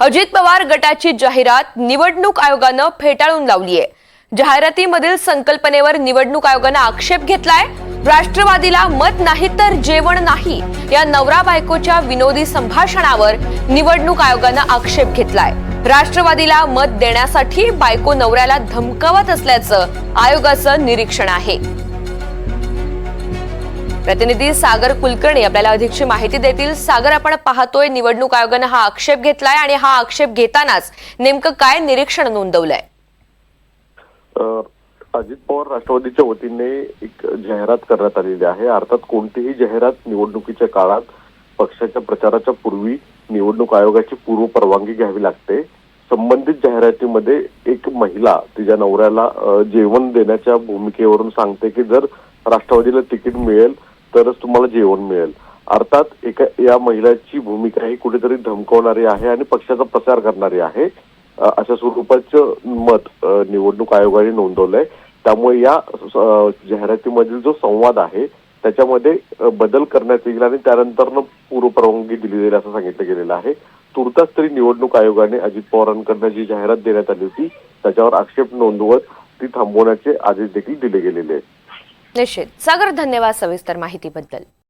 अजित पवार गटाची जाहिरात निवडणूक आयोगानं फेटाळून लावली आहे. जाहिरातीमधील संकल्पनेवर निवडणूक आयोगानं आक्षेप घेतलाय. राष्ट्रवादीला मत नाही तर जेवण नाही या नवरा बायकोच्या विनोदी संभाषणावर निवडणूक आयोगानं आक्षेप घेतलाय. राष्ट्रवादीला मत देण्यासाठी बायको नवऱ्याला धमकावत असल्याचं आयोगाचं निरीक्षण आहे. प्रतिनिधी सागर कुलकर्णी आपल्याला अधिकची माहिती देतील. सागर आपण पाहतोय निवडणूक आयोगानं हा आक्षेप घेतलाय आणि हा आक्षेप घेतानाच नेमकं काय निरीक्षण नोंदवलंय? अजित पवार राष्ट्रवादीच्या वतीने एक जाहिरात करण्यात आलेली आहे. अर्थात कोणतीही जाहिरात निवडणुकीच्या काळात पक्षाच्या प्रचाराच्या पूर्वी निवडणूक आयोगाची पूर्व परवानगी घ्यावी लागते. संबंधित जाहिरातीमध्ये एक महिला तिच्या नवऱ्याला जेवण देण्याच्या भूमिकेवरून सांगते की जर राष्ट्रवादीला तिकीट मिळेल तरच तुम्हाला जेवण मिळेल. अर्थात एका या महिलाची भूमिका ही कुठेतरी धमकवणारी आहे आणि पक्षाचा प्रसार करणारी आहे. अशा स्वरूपाचं मत निवडणूक आयोगाने नोंदवलंय. त्यामुळे या जाहिरातीमधील जो संवाद आहे त्याच्यामध्ये बदल करण्यात येईल आणि त्यानंतर पूर्व परवानगी दिली जाईल असं सांगितलं गेलेलं आहे. तुर्तास तरी निवडणूक आयोगाने अजित पवारांकडनं जी जाहिरात देण्यात आली होती त्याच्यावर आक्षेप नोंदवत ती थांबवण्याचे आदेश देखील दिले गेलेले आहेत. निश्चित. सागर धन्यवाद सविस्तर माहितीबद्दल.